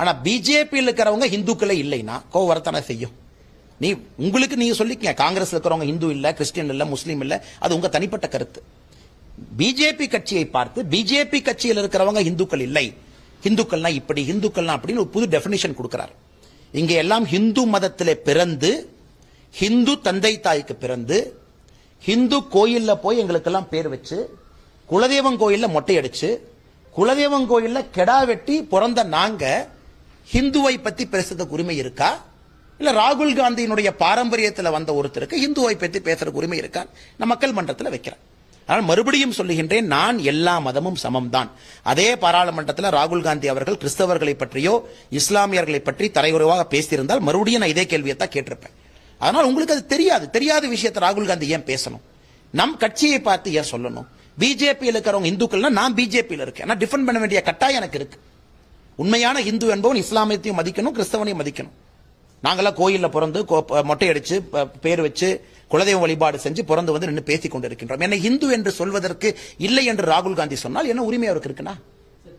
ஆனா பிஜேபியில் இருக்கிறவங்க இந்துக்களே இல்லைன்னா கோவர்த்தனை செய்யும். நீ உங்களுக்கு நீங்க சொல்லிக்கங்க காங்கிரஸ் இருக்கிறவங்க இந்து இல்ல கிறிஸ்டியன் இல்ல முஸ்லீம் இல்ல அது உங்க தனிப்பட்ட கருத்து. பிஜேபி கட்சியை பார்த்து பிஜேபி கட்சியில் இருக்கிறவங்க இந்துக்கள் இல்லை. இந்துக்கள்னா இப்படி இந்துக்கள்னா அப்படின்னு ஒரு புது டெபினிஷன் கொடுக்கிறார். இங்க எல்லாம் ஹிந்து மதத்திலே பிறந்து ஹிந்து தந்தை தாய்க்கு பிறந்து ஹிந்து கோயில்ல போய் எங்களுக்கெல்லாம் பேர் வச்சு குலதெய்வம் கோயில்ல மொட்டை அடிச்சு குலதெய்வம் கோயில்ல கெடா வெட்டி பிறந்த நாங்க ஹிந்துவை பத்தி பேசுறதுக்கு உரிமை இருக்கா? இல்ல ராகுல் காந்தியினுடைய பாரம்பரியத்தில் வந்த ஒருத்தருக்கு ஹிந்துவை பத்தி பேசுறதுக்கு உரிமை இருக்கா? நான் மக்கள் மன்றத்தில் வைக்கிறேன் ஆனால் மறுபடியும் சொல்லுகின்றேன் நான் எல்லா மதமும் சமம்தான். அதே பாராளுமன்றத்தில் ராகுல் காந்தி அவர்கள் கிறிஸ்தவர்களை பற்றியோ இஸ்லாமியர்களை பற்றி தரைகுறைவாக பேசியிருந்தால் மறுபடியும் நான் இதே கேள்வியை தான் கேட்டிருப்பேன். அதனால் உங்களுக்கு அது தெரியாது. தெரியாத விஷயத்தை ராகுல் காந்தி ஏன் பேசணும்? நம் கட்சியை பார்த்து ஏன் சொல்லணும்? பிஜேபியில் இருக்கிறவங்க இந்துக்கள்னா நான் பிஜேபியில் இருக்கேன். நான் டிஃபெண்ட் பண்ண வேண்டிய கட்டாயம் எனக்கு இருக்கு. உண்மையான இந்து என்பவன் இஸ்லாமியத்தையும் மதிக்கணும் கிறிஸ்தவனையும் மதிக்கணும். நாங்கெல்லாம் கோயிலில் பிறந்து கோ- மொட்டை அடிச்சு பேர் வச்சு குலதெய்வ வழிபாடு செஞ்சு பிறந்து வந்து நின்று பேசிக் கொண்டிருக்கின்றோம் என்னை இந்து என்று சொல்வதற்கு இல்லை என்று ராகுல் காந்தி சொன்னால் என்ன உரிமை அவருக்கு இருக்குன்னா?